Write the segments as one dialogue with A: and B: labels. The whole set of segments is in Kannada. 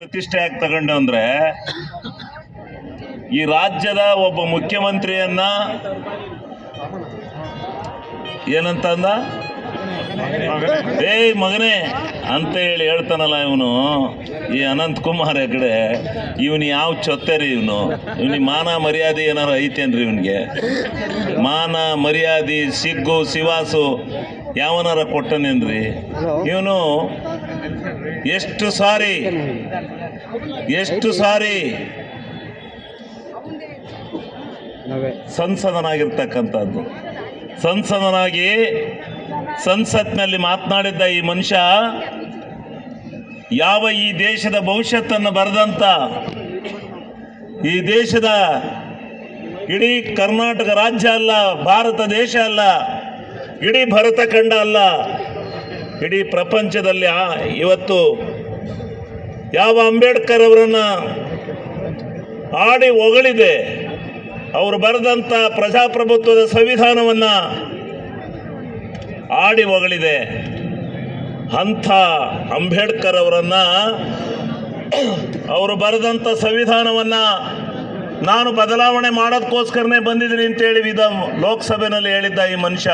A: ಪ್ರತಿಷ್ಠೆ ಯಾಕೆ ತಗೊಂಡು ಅಂದ್ರೆ ಈ ರಾಜ್ಯದ ಒಬ್ಬ ಮುಖ್ಯಮಂತ್ರಿಯನ್ನ ಏನಂತ ಅಂದ ಏಯ್ ಮಗನೇ ಅಂತ ಹೇಳಿ ಹೇಳ್ತಾನಲ್ಲ ಇವನು. ಈ ಅನಂತ್ ಕುಮಾರ್ ಹೆಗಡೆ, ಇವನು ಯಾವ ಚೊತ್ತರಿ ಇವನು? ಇವನಿಗೆ ಮಾನ ಮರ್ಯಾದೆ ಏನಾರು ಐತೇನ್ರಿ ಇವನಿಗೆ? ಮಾನ ಮರ್ಯಾದೆ, ಸಿಗ್ಗು, ಸಿವಾಸು ಯಾವನಾರ ಕೊಟ್ಟನೇನ್ರಿ? ಇವನು ಎಷ್ಟು ಸಾರಿ? ಎಷ್ಟು ಸಾರಿ? ಸಂಸದನಾಗಿರ್ತಕ್ಕಂಥದ್ದು. ಸಂಸದನಾಗಿ ಸಂಸತ್ನಲ್ಲಿ ಮಾತನಾಡಿದ್ದ ಈ ಮನುಷ್ಯ ಯಾವ ಈ ದೇಶದ ಭವಿಷ್ಯತ್ತನ್ನು ಬರೆದಂತ ಈ ದೇಶದ ಇಡೀ ಕರ್ನಾಟಕ ರಾಜ್ಯ ಅಲ್ಲ, ಭಾರತ ದೇಶ ಅಲ್ಲ, ಇಡೀ ಭರತ ಖಂಡ ಅಲ್ಲ ಇಡೀ ಪ್ರಪಂಚದಲ್ಲಿ ಆ ಇವತ್ತು ಯಾವ ಅಂಬೇಡ್ಕರ್ ಅವರನ್ನ ಆಡಿ ಹೊಗಳಿದೆ, ಅವರು ಬರೆದಂಥ ಪ್ರಜಾಪ್ರಭುತ್ವದ ಸಂವಿಧಾನವನ್ನು ಆಡಿ ಹೊಗಳಿದೆ, ಅಂಥ ಅಂಬೇಡ್ಕರ್ ಅವರನ್ನು ಅವರು ಬರೆದಂಥ ಸಂವಿಧಾನವನ್ನು ನಾನು ಬದಲಾವಣೆ ಮಾಡೋದಕ್ಕೋಸ್ಕರನೇ ಬಂದಿದ್ದೀನಿ ಅಂತೇಳಿ ವಿಧ ಲೋಕಸಭೆಯಲ್ಲಿ ಹೇಳಿದ್ದ ಈ ಮನುಷ್ಯ.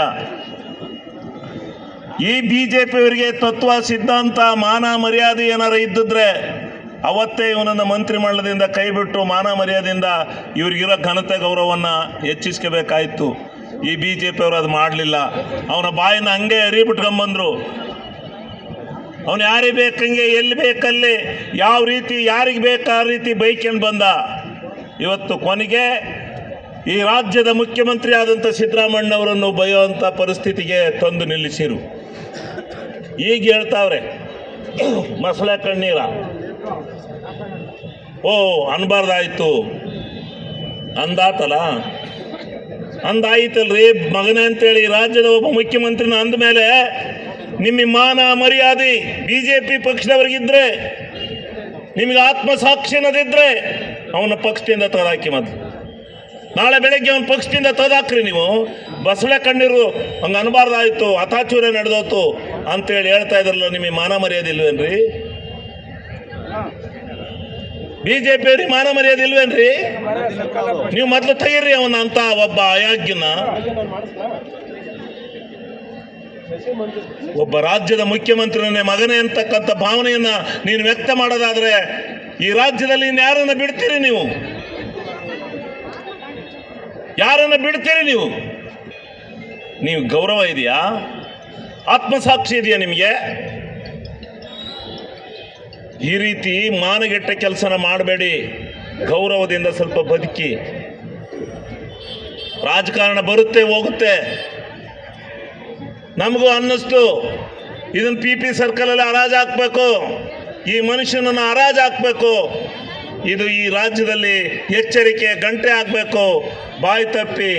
A: ಈ ಬಿ ಜೆ ಪಿಯವರಿಗೆ ತತ್ವ, ಸಿದ್ಧಾಂತ, ಮಾನ ಮರ್ಯಾದೆ ಏನಾರು ಇದ್ದಿದ್ರೆ ಅವತ್ತೇ ಇವನನ್ನು ಮಂತ್ರಿಮಂಡಲದಿಂದ ಕೈ ಬಿಟ್ಟು ಮಾನ ಮರ್ಯಾದೆಯಿಂದ ಇವ್ರಿಗಿರೋ ಘನತೆ, ಗೌರವವನ್ನು ಹೆಚ್ಚಿಸ್ಕೋಬೇಕಾಯಿತು. ಈ ಬಿ ಜೆ ಪಿಯವರು ಅದು ಮಾಡಲಿಲ್ಲ. ಅವನ ಬಾಯಿನ ಹಂಗೆ ಅರಿಬಿಟ್ಕೊಂಬಂದರು ಅವನು ಯಾರಿಗೆ ಬೇಕಂಗೆ ಎಲ್ಲಿ ಬೇಕಲ್ಲಿ ಯಾವ ರೀತಿ, ಯಾರಿಗೆ ಬೇಕು ಆ ರೀತಿ ಬೈಕೊಂಡು ಬಂದ. ಇವತ್ತು ಕೊನೆಗೆ ಈ ರಾಜ್ಯದ ಮುಖ್ಯಮಂತ್ರಿ ಆದಂಥ ಸಿದ್ದರಾಮಣ್ಣವರನ್ನು ಬೈಯುವಂಥ ಪರಿಸ್ಥಿತಿಗೆ ತಂದು ನಿಲ್ಲಿಸಿರು. ಈಗ ಹೇಳ್ತಾವ್ರೆ. ಮಸಳೆ ಕಣ್ಣೀರ ಓ, ಅನ್ಬಾರ್ದಾಯ್ತು. ಅಂದಾತಲ್ಲ? ಅಂದಾಯ್ತಲ್ರಿ, ಮಗನೇ ಅಂತೇಳಿ ರಾಜ್ಯದ ಒಬ್ಬ ಮುಖ್ಯಮಂತ್ರಿನ ಅಂದಮೇಲೆ ನಿಮ್ಮ ಮಾನ ಮರ್ಯಾದೆ ಬಿ ಜೆ ಪಿ ಪಕ್ಷದವ್ರಿಗಿದ್ರೆ, ನಿಮಗೆ ಆತ್ಮಸಾಕ್ಷಿ ಅನ್ನೋದಿದ್ರೆ ಅವನ ಪಕ್ಷದಿಂದ ತದಾಕಿ ಮದ್ ನಾಳೆ ಬೆಳಗ್ಗೆ ಅವನ ಪಕ್ಷದಿಂದ ತದಾಕ್ರಿ ನೀವು. ಬಸಳೆ ಕಣ್ಣೀರು, ಹಂಗೆ ಅನ್ಬಾರ್ದಾಯ್ತು. ಹತಾಚೂರೆ ನಡೆದೋತು. ಅಂತೇಳಿ ಹೇಳ್ತಾ ಇದ್ರಲ್ಲ, ನಿಮಗೆ ಮಾನ ಮರ್ಯಾದೆ ಇಲ್ವೇನ್ರಿ? ಬಿಜೆಪಿ ಅವ್ರಿಗೆ ಮಾನ ಮರ್ಯಾದೆ ಇಲ್ವೇನ್ರಿ? ನೀವು ಮೊದಲು ತೆಗೀರಿ ಅವನ ಅಂತ ಒಬ್ಬ ಅಯಾಗ್ಯನ ಒಬ್ಬ ರಾಜ್ಯದ ಮುಖ್ಯಮಂತ್ರಿನೇ ಮಗನೇ ಅಂತಕ್ಕಂಥ ಭಾವನೆಯನ್ನ ನೀನು ವ್ಯಕ್ತ ಮಾಡೋದಾದ್ರೆ ಈ ರಾಜ್ಯದಲ್ಲಿ ಇನ್ಯಾರನ್ನ ಬಿಡ್ತೀರಿ ನೀವು? ಯಾರನ್ನ ಬಿಡ್ತೀರಿ ನೀವು? ನೀವು ಗೌರವ ಇದೆಯಾ? ಆತ್ಮಸಾಕ್ಷಿ ಇದೆಯಾ ನಿಮಗೆ? ಈ ರೀತಿ ಮಾನಗೆಟ್ಟ ಕೆಲಸನ ಮಾಡಬೇಡಿ. ಗೌರವದಿಂದ ಸ್ವಲ್ಪ ಬದುಕಿ. ರಾಜಕಾರಣ ಬರುತ್ತೆ, ಹೋಗುತ್ತೆ. ನಮಗೂ ಅನ್ನಿಸ್ತು. ಇದನ್ನು ಪಿ ಪಿ ಸರ್ಕಲಲ್ಲಿ ಹರಾಜು ಹಾಕಬೇಕು. ಈ ಮನುಷ್ಯನನ್ನು ಹರಾಜು ಹಾಕಬೇಕು. ಇದು ಈ ರಾಜ್ಯದಲ್ಲಿ ಎಚ್ಚರಿಕೆ, ಗಂಟೆ ಆಗಬೇಕು ಬಾಯಿ ತಪ್ಪಿ.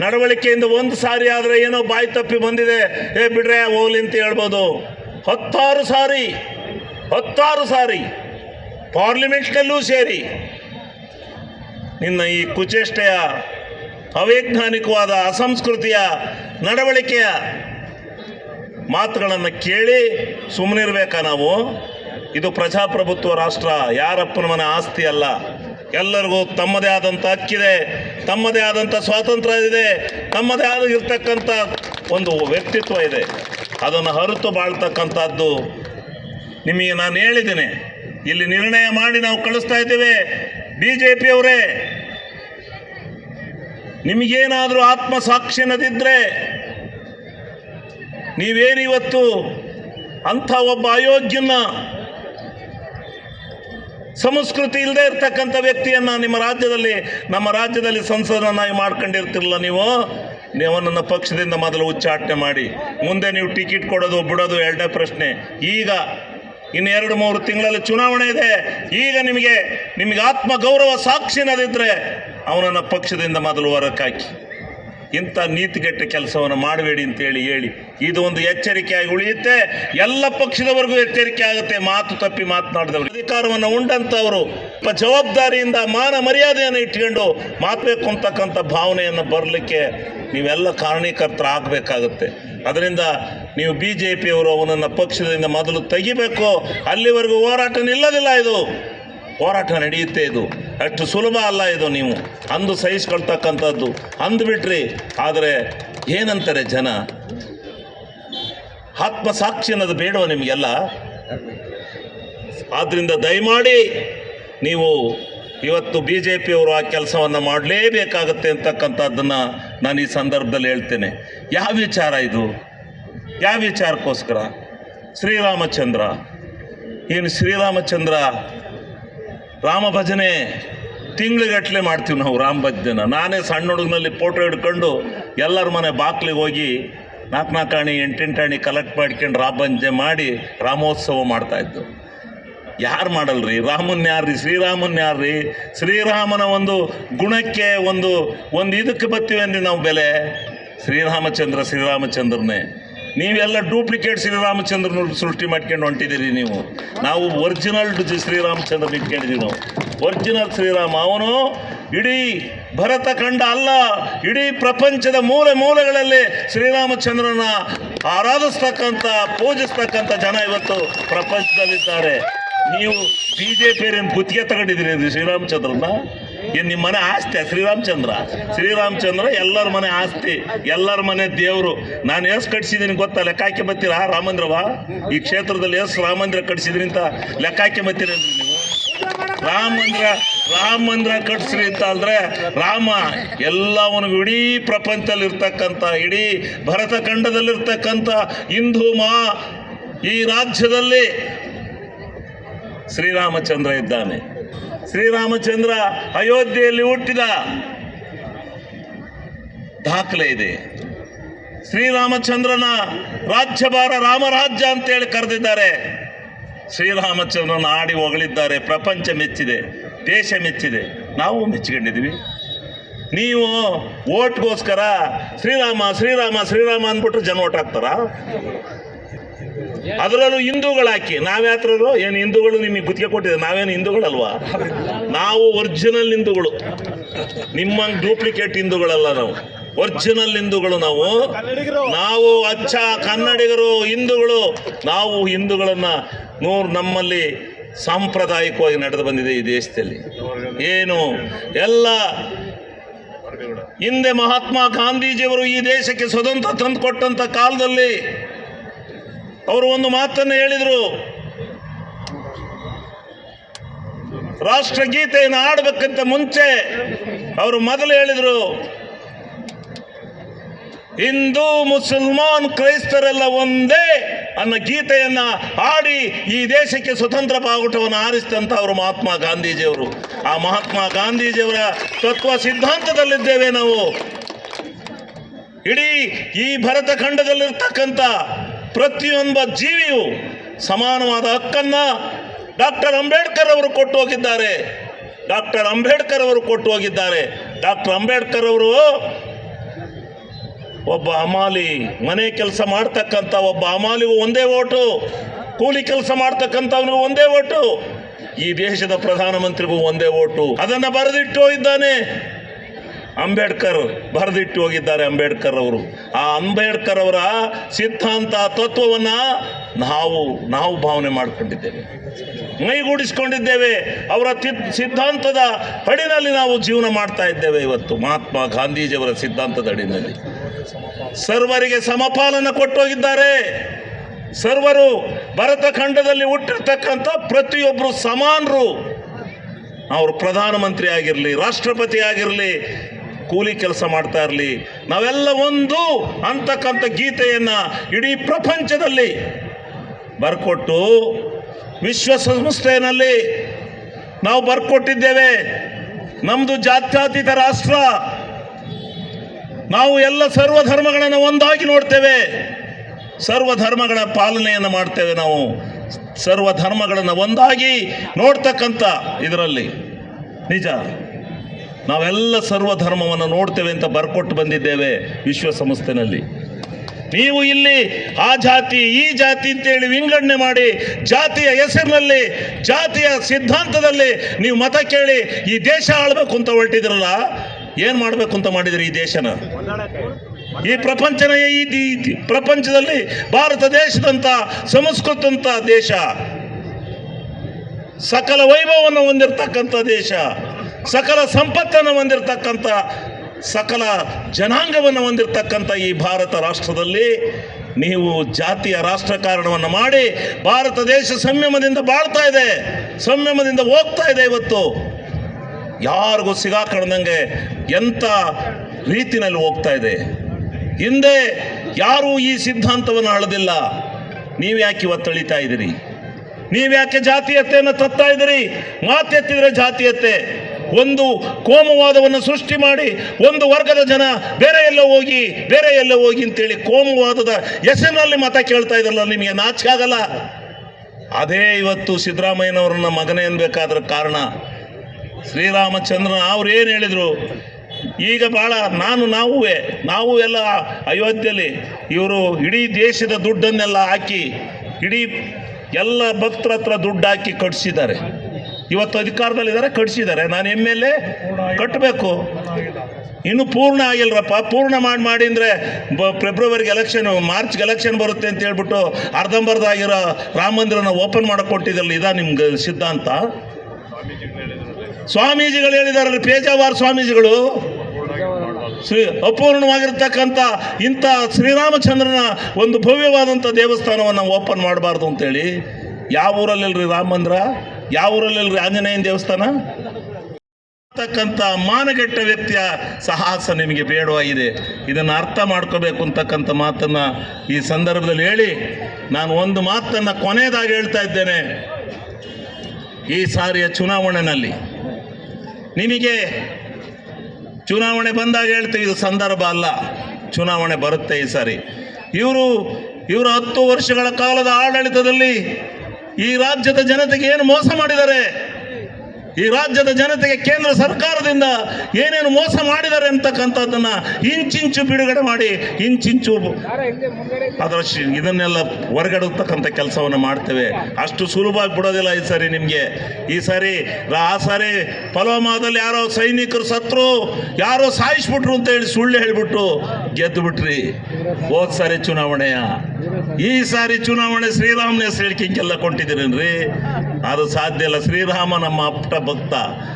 A: ನಡವಳಿಕೆಯಿಂದ ಒಂದು ಸಾರಿ ಆದರೆ ಏನೋ ಬಾಯಿ ತಪ್ಪಿ ಬಂದಿದೆ. ಏ ಬಿಡ್ರೆ, ಹೋಗ್ಲಿ ಅಂತ ಹೇಳ್ಬೋದು. ಹತ್ತಾರು ಸಾರಿ ಹತ್ತಾರು ಸಾರಿ ಪಾರ್ಲಿಮೆಂಟ್ನಲ್ಲೂ ಸೇರಿ ನಿನ್ನ ಈ ಕುಚೇಷ್ಟೆಯ ಅವೈಜ್ಞಾನಿಕವಾದ ಅಸಂಸ್ಕೃತಿಯ ನಡವಳಿಕೆಯ ಮಾತುಗಳನ್ನು ಕೇಳಿ ಸುಮ್ಮನಿರ್ಬೇಕಾ ನಾವು? ಇದು ಪ್ರಜಾಪ್ರಭುತ್ವ ರಾಷ್ಟ್ರ, ಯಾರಪ್ಪನ ಮನೆ ಆಸ್ತಿ ಅಲ್ಲ. ಎಲ್ಲರಿಗೂ ತಮ್ಮದೇ ಆದಂಥ ಹಕ್ಕಿದೆ. ತಮ್ಮದೇ ಆದಂಥ ಸ್ವಾತಂತ್ರ್ಯ ಇದೆ ತಮ್ಮದೇ ಆದ ಇರ್ತಕ್ಕಂಥ ಒಂದು ವ್ಯಕ್ತಿತ್ವ ಇದೆ. ಅದನ್ನು ಹರಿತು ಬಾಳ್ತಕ್ಕಂಥದ್ದು ನಿಮಗೆ ನಾನು ಹೇಳಿದ್ದೇನೆ. ಇಲ್ಲಿ ನಿರ್ಣಯ ಮಾಡಿ ನಾವು ಕಳಿಸ್ತಾ ಇದ್ದೇವೆ. ಬಿ ಜೆ ಪಿಯವರೇ ನಿಮಗೇನಾದರೂ ಆತ್ಮಸಾಕ್ಷಿ ಅನ್ನೋದಿದ್ರೆ ನೀವೇನಿವತ್ತು ಅಂಥ ಒಬ್ಬ ಅಯೋಗ್ಯನ ಸಂಸ್ಕೃತಿ ಇಲ್ಲದೆ ಇರ್ತಕ್ಕಂಥ ವ್ಯಕ್ತಿಯನ್ನು ನಿಮ್ಮ ರಾಜ್ಯದಲ್ಲಿ, ನಮ್ಮ ರಾಜ್ಯದಲ್ಲಿ ಸಂಸದನಾಗಿ ಮಾಡ್ಕೊಂಡಿರ್ತಿರಲ್ಲ ನೀವು? ನೀವು ನನ್ನ ಪಕ್ಷದಿಂದ ಮೊದಲು ಉಚ್ಚಾಟನೆ ಮಾಡಿ. ಮುಂದೆ ನೀವು ಟಿಕೆಟ್ ಕೊಡೋದು, ಬಿಡೋದು ಎರಡನೇ ಪ್ರಶ್ನೆ. ಈಗ ಇನ್ನು ಎರಡು ಮೂರು ತಿಂಗಳಲ್ಲಿ ಚುನಾವಣೆ ಇದೆ. ಈಗ ನಿಮಗೆ ನಿಮಗೆ ಆತ್ಮ ಗೌರವ ಸಾಕ್ಷಿ ಅವನನ್ನು ಪಕ್ಷದಿಂದ ಮೊದಲು ಹೊರಕ್ಕೆ ಇಂಥ ನೀತಿಗೆಟ್ಟ ಕೆಲಸವನ್ನು ಮಾಡಬೇಡಿ ಅಂತೇಳಿ ಹೇಳಿ ಇದು ಒಂದು ಎಚ್ಚರಿಕೆಯಾಗಿ ಉಳಿಯುತ್ತೆ. ಎಲ್ಲ ಪಕ್ಷದವರೆಗೂ ಎಚ್ಚರಿಕೆ ಆಗುತ್ತೆ. ಮಾತು ತಪ್ಪಿ ಮಾತನಾಡಿದವರು. ಅಧಿಕಾರವನ್ನು ಉಂಡಂಥವರು. ಜವಾಬ್ದಾರಿಯಿಂದ ಮಾನ ಮರ್ಯಾದೆಯನ್ನು ಇಟ್ಕೊಂಡು ಮಾತಬೇಕು ಅಂತಕ್ಕಂಥ ಭಾವನೆಯನ್ನು ಬರಲಿಕ್ಕೆ ನೀವೆಲ್ಲ ಕಾರಣೀಕರ್ತರಾಗಬೇಕಾಗುತ್ತೆ ಅದರಿಂದ ನೀವು ಬಿ ಜೆ ಪಿಯವರು ಅವನನ್ನು ಪಕ್ಷದಿಂದ ಮೊದಲು ತೆಗಿಬೇಕು. ಅಲ್ಲಿವರೆಗೂ ಹೋರಾಟ ನಿಲ್ಲೋದಿಲ್ಲ ಇದು. ಹೋರಾಟ ನಡೆಯುತ್ತೆ ಇದು. ಅಷ್ಟು ಸುಲಭ ಅಲ್ಲ ಇದು ನೀವು. ಅಂದು ಸಹಿಸ್ಕೊಳ್ತಕ್ಕಂಥದ್ದು. ಅಂದುಬಿಟ್ರಿ. ಆದರೆ ಏನಂತಾರೆ ಜನ? ಆತ್ಮಸಾಕ್ಷಿ ಅನ್ನೋದು ಬೇಡವ ನಿಮಗೆಲ್ಲ? ಆದ್ದರಿಂದ ದಯಮಾಡಿ ನೀವು ಇವತ್ತು ಬಿ ಜೆ ಪಿಯವರು ಆ ಕೆಲಸವನ್ನು ಮಾಡಲೇಬೇಕಾಗತ್ತೆ ಅಂತಕ್ಕಂಥದ್ದನ್ನು ನಾನು ಈ ಸಂದರ್ಭದಲ್ಲಿ ಹೇಳ್ತೇನೆ. ಯಾವ ವಿಚಾರ ಇದು? ಯಾವ ವಿಚಾರಕ್ಕೋಸ್ಕರ? ಶ್ರೀರಾಮಚಂದ್ರ. ಏನು ಶ್ರೀರಾಮಚಂದ್ರ ರಾಮ ಭಜನೆ ತಿಂಗಳಿಗಟ್ಟಲೆ ಮಾಡ್ತೀವಿ ನಾವು ರಾಮ ಭಜನೆನ. ನಾನೇ ಸಣ್ಣ ಹುಡುಗನಲ್ಲಿ ಫೋಟೋ ಹಿಡ್ಕೊಂಡು ಎಲ್ಲರ ಮನೆ ಬಾಕ್ಲಿಗೆ ಹೋಗಿ ನಾಲ್ಕು ನಾಲ್ಕು ಆಣಿ, ಎಂಟೆಂಟು ಅಣಿ ಕಲೆಕ್ಟ್ ಮಾಡ್ಕೊಂಡು ರಾಮ ಭಜನೆ ಮಾಡಿ ರಾಮೋತ್ಸವ ಮಾಡ್ತಾಯಿದ್ದು ಯಾರು ಮಾಡಲ್ರಿ? ರಾಮನ್ ಯಾರ್ರಿ? ಶ್ರೀರಾಮನ್ ಯಾರ್ರಿ? ಶ್ರೀರಾಮನ ಒಂದು ಗುಣಕ್ಕೆ ಒಂದು ಒಂದು ಇದಕ್ಕೆ ಬರ್ತೀವಿ ಅಂದ್ರೆ ನಾವು ಬೆಲೆ. ಶ್ರೀರಾಮಚಂದ್ರ, ಶ್ರೀರಾಮಚಂದ್ರನೇ. ನೀವೆಲ್ಲ ಡೂಪ್ಲಿಕೇಟ್ ಶ್ರೀರಾಮಚಂದ್ರನ ಸೃಷ್ಟಿ ಮಾಡ್ಕೊಂಡು ಹೊಂಟಿದ್ದೀರಿ ನೀವು. ನಾವು ಒರಿಜಿನಲ್ ಶ್ರೀರಾಮಚಂದ್ರ ಇಟ್ಕೊಂಡಿದ್ದೀವಿ ನಾವು. ಒರಿಜಿನಲ್ ಶ್ರೀರಾಮ, ಅವನು ಇಡೀ ಭರತ ಖಂಡ ಅಲ್ಲ, ಇಡೀ ಪ್ರಪಂಚದ ಮೂಲೆ ಮೂಲೆಗಳಲ್ಲಿ ಶ್ರೀರಾಮಚಂದ್ರನ ಆರಾಧಿಸ್ತಕ್ಕಂಥ, ಪೂಜಿಸ್ತಕ್ಕಂಥ ಜನ ಇವತ್ತು ಪ್ರಪಂಚದಲ್ಲಿದ್ದಾರೆ. ನೀವು ಬಿ ಜೆ ಪಿಯರೇನು ಗುತ್ತಿಗೆ ತಗೊಂಡಿದ್ದೀರಿ ಶ್ರೀರಾಮಚಂದ್ರನ ಏನು ನಿಮ್ಮ ಮನೆ ಆಸ್ತಿ ಶ್ರೀರಾಮಚಂದ್ರ? ಶ್ರೀರಾಮಚಂದ್ರ ಎಲ್ಲರ ಮನೆ ಆಸ್ತಿ, ಎಲ್ಲರ ಮನೆ ದೇವರು. ನಾನು ಎಸ್ ಕಟ್ಸಿದ್ದೀನಿ ಗೊತ್ತಾ? ಲೆಕ್ಕ ಹಾಕಿ ಬರ್ತೀರಾ ರಾಮಂದ್ರವಾ? ಈ ಕ್ಷೇತ್ರದಲ್ಲಿ ಎಸ್ ರಾಮಂದ್ರ ಮಂದಿರ ಕಟ್ಸಿದ್ರಿ ಅಂತ ಲೆಕ್ಕ ಹಾಕಿ ಬತ್ತೀರಿ ನೀವು? ರಾಮ ಮಂದಿರ ರಾಮ ಕಟ್ಸ್ರಿ ಅಂತ ಅಂದ್ರೆ ರಾಮ ಎಲ್ಲವನ್ನೂ ಇಡೀ ಪ್ರಪಂಚದಲ್ಲಿ ಇರ್ತಕ್ಕಂತ ಇಡೀ ಭರತ ಖಂಡದಲ್ಲಿರ್ತಕ್ಕಂಥ ಹಿಂದೂ ಮಾ ಈ ರಾಜ್ಯದಲ್ಲಿ ಶ್ರೀರಾಮಚಂದ್ರ ಇದ್ದಾನೆ. ಶ್ರೀರಾಮಚಂದ್ರ ಅಯೋಧ್ಯೆಯಲ್ಲಿ ಹುಟ್ಟಿದ ದಾಖಲೆ ಇದೆ. ಶ್ರೀರಾಮಚಂದ್ರನ ರಾಜ್ಯಭಾರ ರಾಮರಾಜ್ಯ ಅಂತೇಳಿ ಕರೆದಿದ್ದಾರೆ. ಶ್ರೀರಾಮಚಂದ್ರನ ಆಡಿ ಹೊಗಳಿದ್ದಾರೆ. ಪ್ರಪಂಚ ಮೆಚ್ಚಿದೆ. ದೇಶ ಮೆಚ್ಚಿದೆ. ನಾವು ಮೆಚ್ಚಿಕೊಂಡಿದ್ದೀವಿ. ನೀವು ಓಟ್ಗೋಸ್ಕರ ಶ್ರೀರಾಮ ಶ್ರೀರಾಮ ಶ್ರೀರಾಮ ಅಂದ್ಬಿಟ್ರೆ ಜನ ಓಟ್ ಹಾಕ್ತಾರ? ಅದರಲ್ಲೂ ಹಿಂದೂಗಳಾಕಿ ನಾವ್ಯಾತ್ರರು? ಏನು ಹಿಂದೂಗಳು ನಿಮಗೆ ಗುತ್ತಿಗೆ ಕೊಟ್ಟಿದೆ ನಾವೇನು ಹಿಂದೂಗಳಲ್ವಾ? ನಾವು ಒರಿಜಿನಲ್ ಹಿಂದೂಗಳು. ನಿಮ್ಮಂಗೆ ಡೂಪ್ಲಿಕೇಟ್ ಹಿಂದೂಗಳಲ್ಲ ನಾವು. ಒರಿಜಿನಲ್ ಹಿಂದೂಗಳು ನಾವು. ನಾವು ಅಚ್ಚ ಕನ್ನಡಿಗರು, ಹಿಂದೂಗಳು. ನಾವು ಹಿಂದೂಗಳನ್ನ ನೂರು ನಮ್ಮಲ್ಲಿ ಸಾಂಪ್ರದಾಯಿಕವಾಗಿ ನಡೆದು ಬಂದಿದೆ ಈ ದೇಶದಲ್ಲಿ. ಏನು? ಎಲ್ಲ ಹಿಂದೆ ಮಹಾತ್ಮ ಗಾಂಧೀಜಿಯವರು ಈ ದೇಶಕ್ಕೆ ಸ್ವತಂತ್ರ ತಂದು ಕೊಟ್ಟಂತ ಕಾಲದಲ್ಲಿ ಅವರು ಒಂದು ಮಾತನ್ನು ಹೇಳಿದರು. ರಾಷ್ಟ್ರಗೀತೆಯನ್ನು ಆಡಬೇಕಂತ ಮುಂಚೆ ಅವರು ಮೊದಲು ಹೇಳಿದರು. ಹಿಂದೂ ಮುಸಲ್ಮಾನ್ ಕ್ರೈಸ್ತರೆಲ್ಲ ಒಂದೇ ಅನ್ನೋ ಗೀತೆಯನ್ನ ಹಾಡಿ ಈ ದೇಶಕ್ಕೆ ಸ್ವತಂತ್ರ ಬಾವುಟವನ್ನು ಆರಿಸಿದಂಥ ಅವರು ಮಹಾತ್ಮ ಗಾಂಧೀಜಿಯವರು. ಆ ಮಹಾತ್ಮ ಗಾಂಧೀಜಿಯವರ ತತ್ವ ಸಿದ್ಧಾಂತದಲ್ಲಿದ್ದೇವೆ ನಾವು. ಇಡೀ ಈ ಭರತ ಖಂಡದಲ್ಲಿರ್ತಕ್ಕಂಥ ಪ್ರತಿಯೊಂದು ಜೀವಿಯು ಸಮಾನವಾದ ಹಕ್ಕನ್ನ ಡಾಕ್ಟರ್ ಅಂಬೇಡ್ಕರ್ ಅವರು ಕೊಟ್ಟು ಹೋಗಿದ್ದಾರೆ. ಡಾಕ್ಟರ್ ಅಂಬೇಡ್ಕರ್ ಅವರು ಕೊಟ್ಟು ಹೋಗಿದ್ದಾರೆ. ಡಾಕ್ಟರ್ ಅಂಬೇಡ್ಕರ್ ಅವರು ಒಬ್ಬ ಅಮಾಲಿ ಮನೆ ಕೆಲಸ ಮಾಡ್ತಕ್ಕಂಥ ಒಬ್ಬ ಅಮಾಲಿಗೂ ಒಂದೇ ಓಟು, ಕೂಲಿ ಕೆಲಸ ಮಾಡ್ತಕ್ಕಂಥವನಿಗೂ ಒಂದೇ ಓಟು, ಈ ದೇಶದ ಪ್ರಧಾನಮಂತ್ರಿಗೂ ಒಂದೇ ಓಟು. ಅದನ್ನು ಬರೆದಿಟ್ಟು ಹೋಗಿದ್ದಾನೆ. ಅಂಬೇಡ್ಕರ್ ಬರೆದಿಟ್ಟು ಹೋಗಿದ್ದಾರೆ ಅಂಬೇಡ್ಕರ್ ಅವರು. ಆ ಅಂಬೇಡ್ಕರ್ ಅವರ ಸಿದ್ಧಾಂತ, ತತ್ವವನ್ನ ನಾವು ನಾವು ಭಾವನೆ ಮಾಡಿಕೊಂಡಿದ್ದೇವೆ. ಮೈಗೂಡಿಸ್ಕೊಂಡಿದ್ದೇವೆ. ಅವರ ಸಿದ್ಧಾಂತದ ಅಡಿನಲ್ಲಿ ನಾವು ಜೀವನ ಮಾಡ್ತಾ ಇದ್ದೇವೆ ಇವತ್ತು. ಮಹಾತ್ಮ ಗಾಂಧೀಜಿಯವರ ಸಿದ್ಧಾಂತದ ಅಡಿನಲ್ಲಿ. ಸರ್ವರಿಗೆ ಸಮಪಾಲನ ಕೊಟ್ಟೋಗಿದ್ದಾರೆ. ಸರ್ವರು ಭರತ ಖಂಡದಲ್ಲಿ ಹುಟ್ಟಿರ್ತಕ್ಕಂಥ ಪ್ರತಿಯೊಬ್ಬರು ಸಮಾನರು. ಅವರು ಪ್ರಧಾನಮಂತ್ರಿ ಆಗಿರಲಿ, ರಾಷ್ಟ್ರಪತಿ ಆಗಿರಲಿ, ಕೂಲಿ ಕೆಲಸ ಮಾಡ್ತಾ ಇರಲಿ, ನಾವೆಲ್ಲ ಒಂದು ಅಂತಕ್ಕಂಥ ಗೀತೆಯನ್ನು ಇಡೀ ಪ್ರಪಂಚದಲ್ಲಿ ಬರ್ಕೊಟ್ಟು ವಿಶ್ವಸಂಸ್ಥೆಯಲ್ಲಿ ನಾವು ಬರ್ಕೊಟ್ಟಿದ್ದೇವೆ. ನಮ್ಮದು ಜಾತ್ಯಾತೀತ ರಾಷ್ಟ್ರ ನಾವು ಎಲ್ಲ ಸರ್ವ ಧರ್ಮಗಳನ್ನು ಒಂದಾಗಿ ನೋಡ್ತೇವೆ. ಸರ್ವ ಧರ್ಮಗಳ ಪಾಲನೆಯನ್ನು ಮಾಡ್ತೇವೆ ನಾವು. ಸರ್ವ ಧರ್ಮಗಳನ್ನು ಒಂದಾಗಿ ನೋಡ್ತಕ್ಕಂಥ ಇದರಲ್ಲಿ. ನಿಜ. ನಾವೆಲ್ಲ ಸರ್ವ ಧರ್ಮವನ್ನು ನೋಡ್ತೇವೆ ಅಂತ ಬರ್ಕೊಟ್ಟು ಬಂದಿದ್ದೇವೆ ವಿಶ್ವಸಂಸ್ಥೆನಲ್ಲಿ. ನೀವು ಇಲ್ಲಿ ಆ ಜಾತಿ, ಈ ಜಾತಿ ಅಂತೇಳಿ ವಿಂಗಡಣೆ ಮಾಡಿ ಜಾತಿಯ ಹೆಸರಿನಲ್ಲಿ, ಜಾತಿಯ ಸಿದ್ಧಾಂತದಲ್ಲಿ ನೀವು ಮತ ಕೇಳಿ ಈ ದೇಶ ಆಳ್ಬೇಕು ಅಂತ ಹೊರಟಿದ್ರಲ್ಲ ಏನು ಮಾಡಬೇಕು ಅಂತ ಮಾಡಿದ್ರಿ ಈ ದೇಶನ? ಈ ಪ್ರಪಂಚನ ಈ ಪ್ರಪಂಚದಲ್ಲಿ ಭಾರತ ದೇಶದಂತ ಸಂಸ್ಕೃತಂತ ದೇಶ. ಸಕಲ ವೈಭವವನ್ನು ಹೊಂದಿರತಕ್ಕಂಥ ದೇಶ. ಸಕಲ ಸಂಪತ್ತನ್ನು ಹೊಂದಿರತಕ್ಕಂಥ ಸಕಲ ಜನಾಂಗವನ್ನು ಹೊಂದಿರತಕ್ಕಂಥ ಈ ಭಾರತ ರಾಷ್ಟ್ರದಲ್ಲಿ ನೀವು ಜಾತಿಯ ರಾಷ್ಟ್ರಕಾರಣವನ್ನು ಮಾಡಿ ಭಾರತ ದೇಶ ಸಂಯಮದಿಂದ ಬಾಳ್ತಾ ಇದೆ ಸಂಯಮದಿಂದ ಹೋಗ್ತಾ ಇದೆ ಇವತ್ತು. ಯಾರಿಗೂ ಸಿಗಾಕಣದಂಗೆ ಎಂಥ ರೀತಿನಲ್ಲಿ ಹೋಗ್ತಾ ಇದೆ? ಹಿಂದೆ ಯಾರೂ ಈ ಸಿದ್ಧಾಂತವನ್ನು ಅಳದಿಲ್ಲ ನೀವು ಯಾಕೆ ಇವತ್ತು ಅಳಿತಾ ಇದ್ದೀರಿ? ನೀವ್ಯಾಕೆ ಜಾತೀಯತೆಯನ್ನು ತತ್ತಾ ಇದ್ದೀರಿ? ಮಾತೆತ್ತಿದ್ರೆ ಜಾತೀಯತೆ. ಒಂದು ಕೋಮುವಾದವನ್ನು ಸೃಷ್ಟಿ ಮಾಡಿ, ಒಂದು ವರ್ಗದ ಜನ ಬೇರೆ ಎಲ್ಲೋ ಹೋಗಿ, ಬೇರೆ ಎಲ್ಲೋ ಹೋಗಿ ಅಂತೇಳಿ ಕೋಮುವಾದದ ಹೆಸರಿನಲ್ಲಿ ಮತ ಕೇಳ್ತಾ ಇದ್ರಲ್ಲ, ನಿಮಗೆ ನಾಚಿಕೆ ಆಗಲ್ಲ? ಅದೇ ಇವತ್ತು ಸಿದ್ದರಾಮಯ್ಯನವರನ್ನ ಮಗನೇ ಅನ್ಬೇಕಾದ್ರ ಕಾರಣ. ಶ್ರೀರಾಮಚಂದ್ರನ ಅವ್ರು ಏನು ಹೇಳಿದರು? ಈಗ ಭಾಳ ನಾನು ನಾವುವೇ, ನಾವು ಎಲ್ಲ ಅಯೋಧ್ಯೆಯಲ್ಲಿ ಇವರು ಇಡೀ ದೇಶದ ದುಡ್ಡನ್ನೆಲ್ಲ ಹಾಕಿ, ಇಡೀ ಎಲ್ಲ ಭಕ್ತರ ಹತ್ರ ದುಡ್ಡು ಹಾಕಿ ಕಟ್ಸಿದ್ದಾರೆ. ಇವತ್ತು ಅಧಿಕಾರದಲ್ಲಿದ್ದಾರೆ, ಕಟ್ಸಿದ್ದಾರೆ. ನಾನು ಎಂ ಎಲ್ ಎ ಕಟ್ಟಬೇಕು ಇನ್ನು ಪೂರ್ಣ ಆಗಿಲ್ಲರಪ್ಪ ಪೂರ್ಣ ಮಾಡಿ ಮಾಡಿ ಅಂದರೆ ಫೆಬ್ರವರಿಗೆ ಎಲೆಕ್ಷನ್, ಮಾರ್ಚ್ಗೆ ಎಲೆಕ್ಷನ್ ಬರುತ್ತೆ ಅಂತ ಹೇಳ್ಬಿಟ್ಟು ಅರ್ಧಂಬರ್ಧ ಆಗಿರೋ ರಾಮ ಮಂದಿರನ ಓಪನ್ ಮಾಡೋ ಕೊಟ್ಟಿದ್ದಲ್ಲ ಇದಾ ನಿಮ್ಗೆ ಸಿದ್ಧಾಂತ? ಸ್ವಾಮೀಜಿಗಳು ಹೇಳಿದಾರಲ್ಲ, ಪೇಜಾವಾರ್ ಸ್ವಾಮೀಜಿಗಳು. ಶ್ರೀ ಅಪೂರ್ಣವಾಗಿರ್ತಕ್ಕಂಥ ಇಂಥ ಶ್ರೀರಾಮಚಂದ್ರನ ಒಂದು ಭವ್ಯವಾದಂಥ ದೇವಸ್ಥಾನವನ್ನು ಓಪನ್ ಮಾಡಬಾರ್ದು ಅಂತೇಳಿ ಯಾವ ಊರಲ್ಲಿಲ್ರಿ ರಾಮ ಮಂದಿರ? ಯಾವ ಊರಲ್ಲಿಲ್ರಿ ಆಂಜನೇಯನ ದೇವಸ್ಥಾನ? ಅಂತಕ್ಕಂಥ ಮಾನಗೆಟ್ಟ ವ್ಯಕ್ತಿಯ ಸಾಹಸ ನಿಮಗೆ ಬೇಡವಾಗಿದೆ. ಇದನ್ನು ಅರ್ಥ ಮಾಡ್ಕೋಬೇಕು ಅಂತಕ್ಕಂಥ ಮಾತನ್ನು ಈ ಸಂದರ್ಭದಲ್ಲಿ ಹೇಳಿ ನಾನು ಒಂದು ಮಾತನ್ನು ಕೊನೆಯದಾಗಿ ಹೇಳ್ತಾ ಇದ್ದೇನೆ. ಈ ಸಾರಿಯ ಚುನಾವಣೆಯಲ್ಲಿ ನಿಮಗೆ ಚುನಾವಣೆ ಬಂದಾಗ ಹೇಳ್ತೀವಿ, ಇದು ಸಂದರ್ಭ ಅಲ್ಲ. ಚುನಾವಣೆ ಬರುತ್ತೆ ಈ ಸಾರಿ. ಇವರು ಇವರು ಹತ್ತು ವರ್ಷಗಳ ಕಾಲದ ಆಡಳಿತದಲ್ಲಿ ಈ ರಾಜ್ಯದ ಜನತೆಗೆ ಏನು ಮೋಸ ಮಾಡಿದ್ದಾರೆ? ಈ ರಾಜ್ಯದ ಜನತೆಗೆ ಕೇಂದ್ರ ಸರ್ಕಾರದಿಂದ ಏನೇನು ಮೋಸ ಮಾಡಿದ್ದಾರೆ ಅಂತಕ್ಕಂಥದ್ದನ್ನ ಇಂಚಿಂಚು ಬಿಡುಗಡೆ ಮಾಡಿ, ಇಂಚಿಂಚು ಅದರ ಇದನ್ನೆಲ್ಲ ಹೊರಗಡತಕ್ಕಂಥ ಕೆಲಸವನ್ನು ಮಾಡ್ತೇವೆ. ಅಷ್ಟು ಸುಲಭವಾಗಿ ಬಿಡೋದಿಲ್ಲ ಈ ಸಾರಿ ನಿಮಗೆ. ಈ ಸಾರಿ ಆ ಸಾರಿ ಪಲ್ವಾಮಾದಲ್ಲಿ ಯಾರೋ ಸೈನಿಕರು ಸತ್ರು, ಯಾರೋ ಸಾಯಿಸ್ಬಿಟ್ರು ಅಂತ ಹೇಳಿ ಸುಳ್ಳು ಹೇಳಿಬಿಟ್ಟು ಗೆದ್ದು ಬಿಟ್ರಿ. ಹೋದ್ ಸಾರಿ ಚುನಾವಣೆಯ. ಈ ಸಾರಿ ಚುನಾವಣೆ ಶ್ರೀರಾಮನ ಹೆಸರು ಹೇಳಿಕೆಲ್ಲ ಕೊಂಡಿದ್ದೀರೇನ್ರಿ ಅದು ಸಾಧ್ಯ ಇಲ್ಲ. ಶ್ರೀರಾಮ ನಮ್ಮ ಅಪ್ಟ ಭಕ್ತ.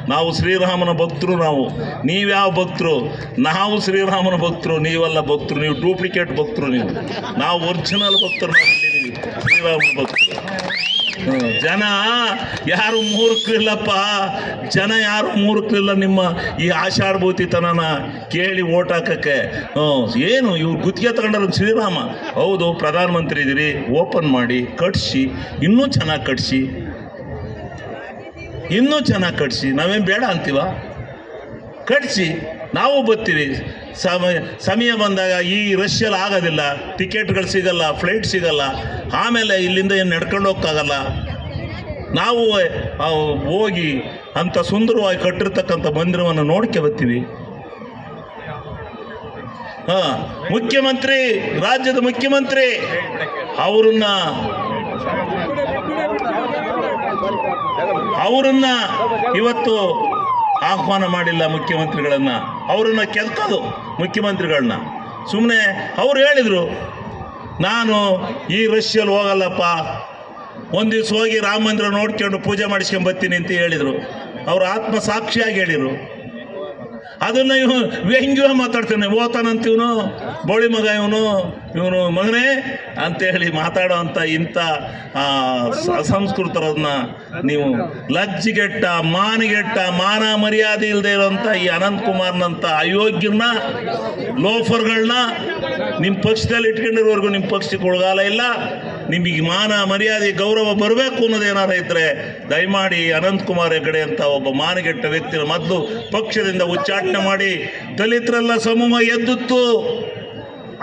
A: ನಾವು ಶ್ರೀರಾಮನ ಭಕ್ತರು ನಾವು. ನೀವ್ಯಾವ ಭಕ್ತರು? ನಾವು ಶ್ರೀರಾಮನ ಭಕ್ತರು, ನೀವೆಲ್ಲ ಭಕ್ತರು. ನೀವು ಡೂಪ್ಲಿಕೇಟ್ ಭಕ್ತರು ನೀವು. ನಾವು ಒರಿಜಿನಲ್ ಭಕ್ತರು ಶ್ರೀರಾಮನ ಭಕ್ತರು. ಜನ, ಯಾರು ಮೂರ್ಖರಿಲ್ಲಪ್ಪ ಜನ ಯಾರು ಮೂರ್ಖರಿಲ್ಲ ನಿಮ್ಮ ಈ ಆಷಾಢಭೂತಿತನನ ಕೇಳಿ ಓಟ್ ಹಾಕಕ್ಕೆ. ಏನು, ಇವ್ರು ಗುತ್ತಿಗೆ ತಗೊಂಡ್ರ ಶ್ರೀರಾಮ? ಹೌದು, ಪ್ರಧಾನಮಂತ್ರಿ ಇದ್ದೀರಿ, ಓಪನ್ ಮಾಡಿ, ಕಟ್ಸಿ, ಇನ್ನೂ ಚೆನ್ನಾಗಿ ಕಟ್ಸಿ. ಇನ್ನೂ ಚೆನ್ನಾಗಿ ಕಟ್ಸಿ. ನಾವೇನು ಬೇಡ ಅಂತೀವ? ಕಟ್ಸಿ. ನಾವು ಬರ್ತೀವಿ. ಸಮಯ ಸಮಯ ಬಂದಾಗ ಈ ರಷ್ಯಲ್ಲಿ ಆಗೋದಿಲ್ಲ. ಟಿಕೆಟ್ಗಳು ಸಿಗಲ್ಲ ಫ್ಲೈಟ್ ಸಿಗಲ್ಲ. ಆಮೇಲೆ ಇಲ್ಲಿಂದ ಏನು ನಡ್ಕೊಂಡು ಹೋಗೋಕ್ಕಾಗಲ್ಲ ನಾವು ಹೋಗಿ ಅಂಥ ಸುಂದರವಾಗಿ ಕಟ್ಟಿರ್ತಕ್ಕಂಥ ಮಂದಿರವನ್ನು ನೋಡ್ಕೆ ಬರ್ತೀವಿ. ಹಾಂ, ಮುಖ್ಯಮಂತ್ರಿ, ರಾಜ್ಯದ ಮುಖ್ಯಮಂತ್ರಿ, ಅವರನ್ನ ಅವರನ್ನ ಇವತ್ತು ಆಹ್ವಾನ ಮಾಡಿಲ್ಲ ಮುಖ್ಯಮಂತ್ರಿಗಳನ್ನ. ಅವರನ್ನ ಕೆಲ್ಕೋದು ಮುಖ್ಯಮಂತ್ರಿಗಳನ್ನ. ಸುಮ್ಮನೆ ಅವ್ರು ಹೇಳಿದರು, ನಾನು ಈ ರಷ್ಯಲ್ಲಿ ಹೋಗಲ್ಲಪ್ಪ. ಒಂದು ದಿವ್ಸ ಹೋಗಿ ರಾಮ ಮಂದಿರ ನೋಡ್ಕೊಂಡು ಪೂಜೆ ಮಾಡಿಸ್ಕೊಂಡ್ ಬರ್ತೀನಿ ಅಂತ ಹೇಳಿದರು. ಅವರು ಆತ್ಮ ಸಾಕ್ಷಿಯಾಗಿ ಹೇಳಿದರು. ಅದನ್ನ ಇವನು ವ್ಯಂಗ್ಯ ಮಾತಾಡ್ತಾನೆ. ಓತಾನಂತ ಇವನು ಬೋಳಿ ಮಗ ಇವನು ಇವನು ಮಗನೇ ಅಂತೇಳಿ ಮಾತಾಡೋ ಅಂತ ಇಂಥ ಅಸಂಸ್ಕೃತರನ್ನ ನೀವು ಲಜ್ಜಿಗೆಟ್ಟ, ಮಾನಿಗೆಟ್ಟ, ಮಾನ ಮರ್ಯಾದೆ ಇಲ್ಲದೆ ಇರೋಂಥ ಈ ಅನಂತ್ ಕುಮಾರ್ನಂಥ ಅಯೋಗ್ಯನ, ಲೋಫರ್ಗಳನ್ನ ನಿಮ್ಮ ಪಕ್ಷದಲ್ಲಿ ಇಟ್ಕೊಂಡಿರೋವರೆಗೂ ನಿಮ್ಮ ಪಕ್ಷಕ್ಕೆ ಒಳಗಾಲ ಇಲ್ಲ. ನಿಮಗೆ ಮಾನ ಮರ್ಯಾದೆ ಗೌರವ ಬರಬೇಕು ಅನ್ನೋದೇನಾರ ಇದ್ರೆ ದಯಮಾಡಿ ಅನಂತ್ ಕುಮಾರ್ ಹೆಗಡೆ ಅಂತ ಒಬ್ಬ ಮಾನಗೆಟ್ಟ ವ್ಯಕ್ತಿನ ಮೊದಲು ಪಕ್ಷದಿಂದ ಉಚ್ಚಾಟನೆ ಮಾಡಿ, ದಲಿತರೆಲ್ಲ ಸಮೂಹ ಎದ್ದುತ್ತು.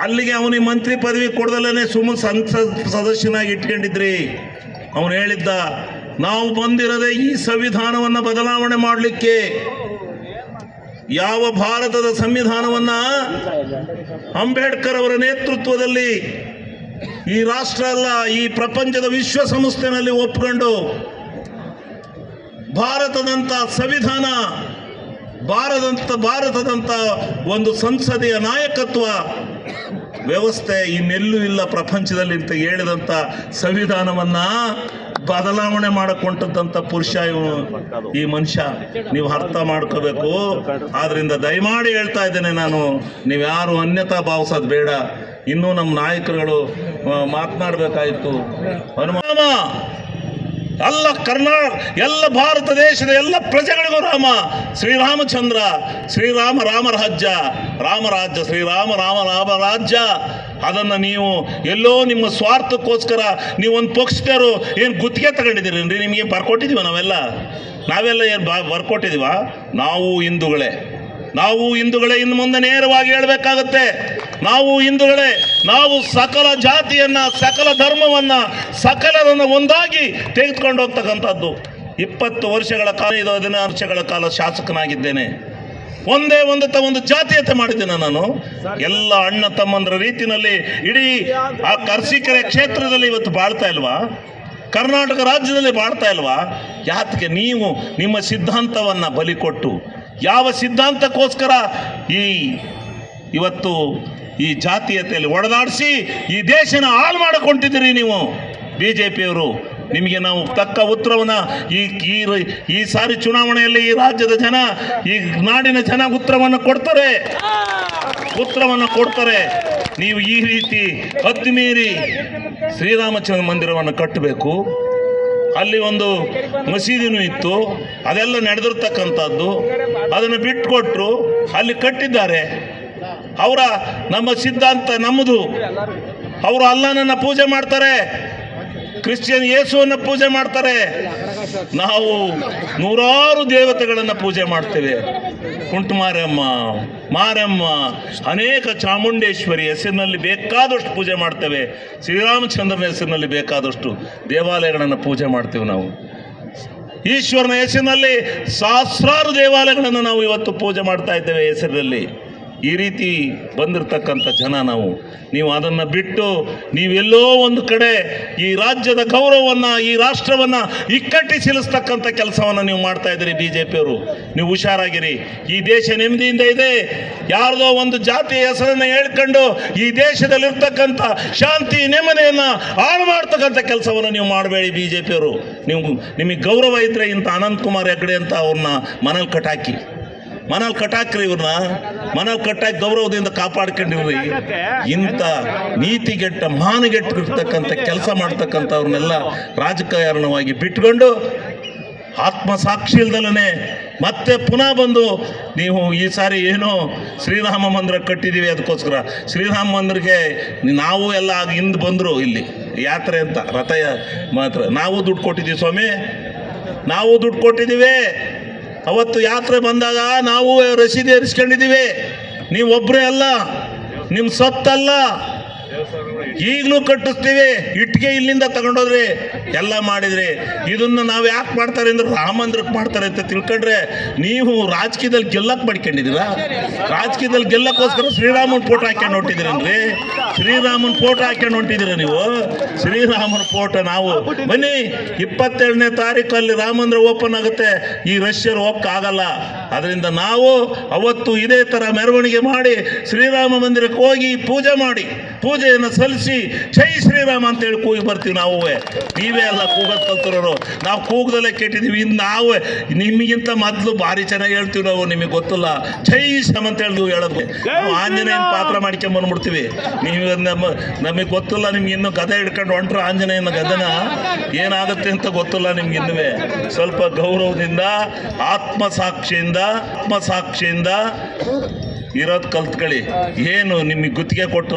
A: ಅಲ್ಲಿಗೆ ಅವನಿಗೆ ಮಂತ್ರಿ ಪದವಿ ಕೊಡದಲ್ಲೇ ಸುಮ್ಮನೆ ಸಂಸತ್ ಸದಸ್ಯನಾಗಿ ಇಟ್ಕೊಂಡಿದ್ರಿ. ಅವನು ಹೇಳಿದ್ದ, ನಾವು ಬಂದಿರೋದೆ ಈ ಸಂವಿಧಾನವನ್ನು ಬದಲಾವಣೆ ಮಾಡಲಿಕ್ಕೆ. ಯಾವ ಭಾರತದ ಸಂವಿಧಾನವನ್ನ ಅಂಬೇಡ್ಕರ್ ಅವರ ನೇತೃತ್ವದಲ್ಲಿ ಈ ರಾಷ್ಟ್ರ ಅಲ್ಲ, ಈ ಪ್ರಪಂಚದ ವಿಶ್ವಸಂಸ್ಥೆನಲ್ಲಿ ಒಪ್ಕೊಂಡು ಭಾರತದಂಥ ಸಂವಿಧಾನ ಭಾರತದಂಥ ಭಾರತದಂಥ ಒಂದು ಸಂಸದೀಯ ನಾಯಕತ್ವ ವ್ಯವಸ್ಥೆ ಇನ್ನೆಲ್ಲೂ ಇಲ್ಲ ಪ್ರಪಂಚದಲ್ಲಿ ಅಂತ ಹೇಳಿದಂಥ ಸಂವಿಧಾನವನ್ನು ಬದಲಾವಣೆ ಮಾಡಕೊಂಟದ್ದಂಥ ಪುರುಷ ಈ ಮನುಷ್ಯ. ನೀವು ಅರ್ಥ ಮಾಡ್ಕೋಬೇಕು. ಆದ್ರಿಂದ ದಯಮಾಡಿ ಹೇಳ್ತಾ ಇದ್ದೇನೆ ನಾನು. ನೀವು ಯಾರು ಅನ್ಯತಾ ಭಾವಿಸೋದು ಬೇಡ. ಇನ್ನೂ ನಮ್ಮ ನಾಯಕರುಗಳು ಮಾತನಾಡಬೇಕಾಯಿತು. ಹನುಮಾನ ಎಲ್ಲ ಕರ್ನಾಟಕ ಎಲ್ಲ ಭಾರತ ದೇಶದ ಎಲ್ಲ ಪ್ರಜೆಗಳಿಗೂ ರಾಮ. ಶ್ರೀರಾಮಚಂದ್ರ, ಶ್ರೀರಾಮ ರಾಮ ರಾಜ್ಯ ರಾಮರಾಜ್ಯ ಶ್ರೀರಾಮ ರಾಮ ರಾಮ ರಾಜ್ಯ. ಅದನ್ನು ನೀವು ಎಲ್ಲೋ ನಿಮ್ಮ ಸ್ವಾರ್ಥಕ್ಕೋಸ್ಕರ ನೀವು ಒಂದು ಪಕ್ಷದವರು ಏನು ಗುತ್ತಿಗೆ ತಗೊಂಡಿದ್ದೀರಿ ನಿಮಗೆ ಬರ್ಕೊಟ್ಟಿದ್ದೀವ ನಾವೆಲ್ಲ? ನಾವೆಲ್ಲ ಏನು ಬ ಬರ್ಕೊಟ್ಟಿದ್ದೀವ ನಾವು ಹಿಂದೂಗಳೇ. ನಾವು ಹಿಂದೂಗಳೇ ಇನ್ನು ಮುಂದೆ ನೇರವಾಗಿ ಹೇಳಬೇಕಾಗತ್ತೆ. ನಾವು ಹಿಂದೂಗಳೇ. ನಾವು ಸಕಲ ಜಾತಿಯನ್ನ, ಸಕಲ ಧರ್ಮವನ್ನ ಸಕಲರನ್ನ ಒಂದಾಗಿ ತೆಗೆದುಕೊಂಡು ಹೋಗ್ತಕ್ಕಂಥದ್ದು. ಇಪ್ಪತ್ತು ವರ್ಷಗಳ ಕಾಲ ಇದು ಹದಿನಾರು ವರ್ಷಗಳ ಕಾಲ ಶಾಸಕನಾಗಿದ್ದೇನೆ. ಒಂದೇ ಒಂದು ತ ಒಂದು ಜಾತೀಯತೆ ಮಾಡಿದ್ದೇನೆ ನಾನು. ಎಲ್ಲ ಅಣ್ಣ ತಮ್ಮಂದ್ರ ರೀತಿನಲ್ಲಿ ಇಡೀ ಆ ಕರ್ಸಿಕೆರೆ ಕ್ಷೇತ್ರದಲ್ಲಿ ಇವತ್ತು ಬಾಳ್ತಾ ಇಲ್ವಾ? ಕರ್ನಾಟಕ ರಾಜ್ಯದಲ್ಲಿ ಬಾಳ್ತಾ ಇಲ್ವಾ? ಯಾತಕ್ಕೆ ನೀವು ನಿಮ್ಮ ಸಿದ್ಧಾಂತವನ್ನ ಬಲಿಕೊಟ್ಟು ಯಾವ ಸಿದ್ಧಾಂತಕ್ಕೋಸ್ಕರ ಈ ಇವತ್ತು ಈ ಜಾತೀಯತೆಯಲ್ಲಿ ಒಡೆದಾಡಿಸಿ ಈ ದೇಶನ ಹಾಳು ಮಾಡಿಕೊಂಡಿದ್ದೀರಿ ನೀವು. ಬಿ ಜೆ ಪಿಯವರು ನಿಮಗೆ ನಾವು ತಕ್ಕ ಉತ್ತರವನ್ನು ಈ ಈ ಸಾರಿ ಚುನಾವಣೆಯಲ್ಲಿ ಈ ರಾಜ್ಯದ ಜನ, ಈ ನಾಡಿನ ಜನ ಉತ್ತರವನ್ನು ಕೊಡ್ತಾರೆ. ಉತ್ತರವನ್ನು ಕೊಡ್ತಾರೆ. ನೀವು ಈ ರೀತಿ ಹತ್ತು ಮೀರಿ ಶ್ರೀರಾಮಚಂದ್ರ ಮಂದಿರವನ್ನು ಕಟ್ಟಬೇಕು. ಅಲ್ಲಿ ಒಂದು ಮಸೀದಿನೂ ಇತ್ತು. ಅದೆಲ್ಲ ನಡೆದಿರ್ತಕ್ಕಂಥದ್ದು. ಅದನ್ನು ಬಿಟ್ಟುಕೊಟ್ರು ಅಲ್ಲಿ ಕಟ್ಟಿದ್ದಾರೆ. ಅವರ ನಮ್ಮ ಸಿದ್ಧಾಂತ ನಮ್ಮದು. ಅವರು ಅಲ್ಲನನ್ನ ಪೂಜೆ ಮಾಡ್ತಾರೆ. ಕ್ರಿಶ್ಚಿಯನ್ ಯೇಸುವನ್ನು ಪೂಜೆ ಮಾಡ್ತಾರೆ. ನಾವು ನೂರಾರು ದೇವತೆಗಳನ್ನು ಪೂಜೆ ಮಾಡ್ತೇವೆ. ಕುಂಟುಮಾರಮ್ಮ ಮಾರಮ್ಮ, ಅನೇಕ ಚಾಮುಂಡೇಶ್ವರಿ ಹೆಸರಿನಲ್ಲಿ ಬೇಕಾದಷ್ಟು ಪೂಜೆ ಮಾಡ್ತೇವೆ. ಶ್ರೀರಾಮಚಂದ್ರನ ಹೆಸರಿನಲ್ಲಿ ಬೇಕಾದಷ್ಟು ದೇವಾಲಯಗಳನ್ನು ಪೂಜೆ ಮಾಡ್ತೇವೆ ನಾವು. ಈಶ್ವರನ ಹೆಸರಿನಲ್ಲಿ ಸಹಸ್ರಾರು ದೇವಾಲಯಗಳನ್ನು ನಾವು ಇವತ್ತು ಪೂಜೆ ಮಾಡ್ತಾ ಇದ್ದೇವೆ ಹೆಸರಿನಲ್ಲಿ. ಈ ರೀತಿ ಬಂದಿರತಕ್ಕಂಥ ಜನ ನಾವು. ನೀವು ಅದನ್ನು ಬಿಟ್ಟು ನೀವೆಲ್ಲೋ ಒಂದು ಕಡೆ ಈ ರಾಜ್ಯದ ಗೌರವವನ್ನು, ಈ ರಾಷ್ಟ್ರವನ್ನು ಇಕ್ಕಟ್ಟಿಸಿಲಿಸ್ತಕ್ಕಂಥ ಕೆಲಸವನ್ನು ನೀವು ಮಾಡ್ತಾ ಇದ್ದೀರಿ ಬಿ ಜೆ ಪಿಯವರು ನೀವು ಹುಷಾರಾಗಿರಿ. ಈ ದೇಶ ನೆಮ್ಮದಿಯಿಂದ ಇದೆ. ಯಾರದೋ ಒಂದು ಜಾತಿ ಹೆಸರನ್ನು ಹೇಳ್ಕೊಂಡು ಈ ದೇಶದಲ್ಲಿರ್ತಕ್ಕಂಥ ಶಾಂತಿ, ನೆಮ್ಮದಿಯನ್ನು ಹಾಳು ಮಾಡ್ತಕ್ಕಂಥ ಕೆಲಸವನ್ನು ನೀವು ಮಾಡಬೇಡಿ ಬಿ ಜೆ ಪಿಯವರು ನೀವು, ನಿಮಗೆ ಗೌರವ ಇದ್ದರೆ ಇಂಥ ಅನಂತಕುಮಾರ್ ಹೆಗ್ಡೆ ಅಂತ ಅವ್ರನ್ನ ಮನೇಲಿ ಕಟಾಕಿ ಮನೇಲಿ ಕಟಾಕ್ರಿ ಇವ್ರನ್ನ. ಮನೇಲಿ ಕಟ್ಟಾಗಿ ಗೌರವದಿಂದ ಕಾಪಾಡ್ಕೊಂಡಿವ್ರಿ ಇಂಥ ನೀತಿಗೆಟ್ಟ ಮಾನಗೆಟ್ಟಿರ್ತಕ್ಕಂಥ ಕೆಲಸ ಮಾಡ್ತಕ್ಕಂಥವ್ರನ್ನೆಲ್ಲ ರಾಜಕಾರಣವಾಗಿ ಬಿಟ್ಕೊಂಡು ಆತ್ಮಸಾಕ್ಷಿ ಇಲ್ದಲೇ ಮತ್ತೆ ಪುನಃ ಬಂದು ನೀವು ಈ ಸಾರಿ ಏನು ಶ್ರೀರಾಮ ಮಂದಿರ ಕಟ್ಟಿದ್ದೀವಿ ಅದಕ್ಕೋಸ್ಕರ. ಶ್ರೀರಾಮ ಮಂದಿರಕ್ಕೆ ನಾವು ಎಲ್ಲ ಆಗ ಹಿಂದೆ ಬಂದರು ಇಲ್ಲಿ ಯಾತ್ರೆ ಅಂತ ರಥ ಮಾತ್ರ. ನಾವು ದುಡ್ಡು ಕೊಟ್ಟಿದ್ದೀವಿ ಸ್ವಾಮಿ ನಾವು ದುಡ್ಡು ಕೊಟ್ಟಿದ್ದೀವಿ. ಅವತ್ತು ಯಾತ್ರೆ ಬಂದಾಗ ನಾವು ರಸೀದಿ ನೀವು ಒಬ್ಬರೇ ಅಲ್ಲ ನಿಮ್ಮ ಸೊತ್ತಲ್ಲ ಈಗಲೂ ಕಟ್ಟಿಸ್ತೀವಿ ಇಟ್ಟಿಗೆ ಇಲ್ಲಿಂದ ತಗೊಂಡೋದ್ರಿ ಎಲ್ಲ ಮಾಡಿದ್ರಿ. ಇದನ್ನು ನಾವು ಯಾಕೆ ಮಾಡ್ತಾರೆ ಅಂದ್ರೆ ರಾಮಂದ್ರಕ್ಕೆ ಮಾಡ್ತಾರೆ ಅಂತ ತಿಳ್ಕೊಂಡ್ರೆ, ನೀವು ರಾಜಕೀಯದಲ್ಲಿ ಗೆಲ್ಲಕ್ ಮಾಡ್ಕೊಂಡಿದ್ದೀರ? ರಾಜಕೀಯದಲ್ಲಿ ಗೆಲ್ಲಕ್ಕೋಸ್ಕರ ಶ್ರೀರಾಮನ್ ಫೋಟೋ ಹಾಕ್ಕೊಂಡು ಹೊಂಟಿದ್ದೀರನ್ರಿ? ಶ್ರೀರಾಮನ್ ಫೋಟೋ ಹಾಕ್ಕೊಂಡು ಹೊಂಟಿದ್ದೀರ ನೀವು? ಶ್ರೀರಾಮನ ಫೋಟೋ ನಾವು. ಬನ್ನಿ ಇಪ್ಪತ್ತೆರಡನೇ ತಾರೀಕಲ್ಲಿ ರಾಮಂದ್ರ ಮಂದಿರ ಓಪನ್ ಆಗುತ್ತೆ. ಈ ರಷ್ಯರು ಹೋಗಕ್ಕಾಗಲ್ಲ ಅದರಿಂದ ನಾವು ಅವತ್ತು ಇದೇ ಥರ ಮೆರವಣಿಗೆ ಮಾಡಿ, ಶ್ರೀರಾಮ ಮಂದಿರಕ್ಕೆ ಹೋಗಿ ಪೂಜೆ ಮಾಡಿ. ಪೂಜೆಯನ್ನು ಸಲ್ಲಿಸಿ. ಜೈ ಶ್ರೀರಾಮ ಅಂತೇಳಿ ಕೂಗಿ ಬರ್ತೀವಿ ನಾವು ನೀವೇ ಅಲ್ಲ ಕೂಗೋದು ಕಲ್ತಿರೋರು. ನಾವು ಕೂಗದಲ್ಲೇ ಕೆಟ್ಟಿದ್ದೀವಿ ಇನ್ನು ನಾವು ನಿಮಗಿಂತ ಮೊದಲು ಭಾರಿ ಚೆನ್ನಾಗಿ ಹೇಳ್ತೀವಿ ನಾವು ನಿಮಗೆ ಗೊತ್ತಿಲ್ಲ. ಜೈ ಶ್ರಮ ಅಂತ ಹೇಳಿ ನೀವು ಹೇಳೋದು. ನಾವು ಆಂಜನೇಯನ ಪಾತ್ರ ಮಾಡ್ಕೊಂಡ್ ಬಂದ್ಬಿಡ್ತೀವಿ. ನೀವು ನಮ್ಮ ನಮಗೆ ಗೊತ್ತಿಲ್ಲ ನಿಮ್ಗೆ ಇನ್ನೂ ಗದೆ ಹಿಡ್ಕೊಂಡು ಹೊಂಟ್ರು ಆಂಜನೇಯನ ಗದನ. ಏನಾಗುತ್ತೆ ಅಂತ ಗೊತ್ತಿಲ್ಲ ನಿಮ್ಗೆ ಇನ್ನುವೇ. ಸ್ವಲ್ಪ ಗೌರವದಿಂದ ಆತ್ಮಸಾಕ್ಷಿಯಿಂದ ಆತ್ಮಸಾಕ್ಷಿಯಿಂದ ಇರೋದು ಕಲ್ತ್ಕೊಳ್ಳಿ. ಏನು ನಿಮಗೆ ಗುತ್ತಿಗೆ ಕೊಟ್ಟು